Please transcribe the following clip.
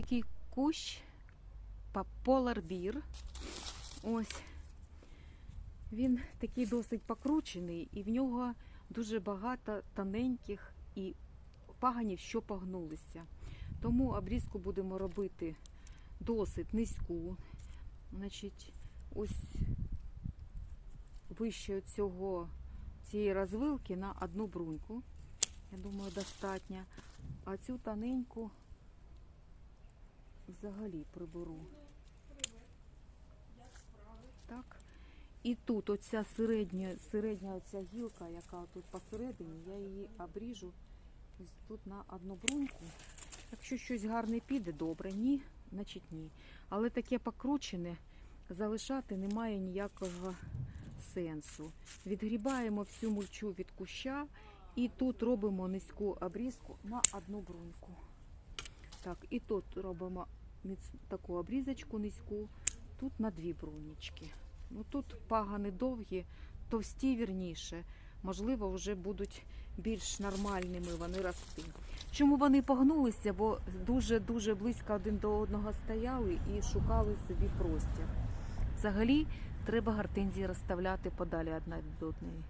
такий кущ поларбір. Ось. Він такий досить покручений, і в нього дуже багато тоненьких і паганів, що погнулися. Тому обрізку будемо робити досить низьку. Значить, ось вище цього цієї розвилки на одну бруньку. Я думаю, достатньо. А цю тоненьку взагалі приберу. Так. І тут оця середня, середня оця гілка, яка тут посередині, я її обріжу тут на одну бруньку. Якщо щось гарне піде, добре, ні, значить ні. Але таке покручене залишати немає ніякого сенсу. Відгрібаємо всю мульчу від куща і тут робимо низьку обрізку на одну бруньку. Так, і тут робимо таку обрізочку низьку, тут на дві брунічки. Ну тут пагани довгі, товсті вірніше. Можливо, вже будуть більш нормальними вони рости. Чому вони погнулися? Бо дуже-дуже близько один до одного стояли і шукали собі простір. Взагалі, треба гортензії розставляти подалі одна від одної.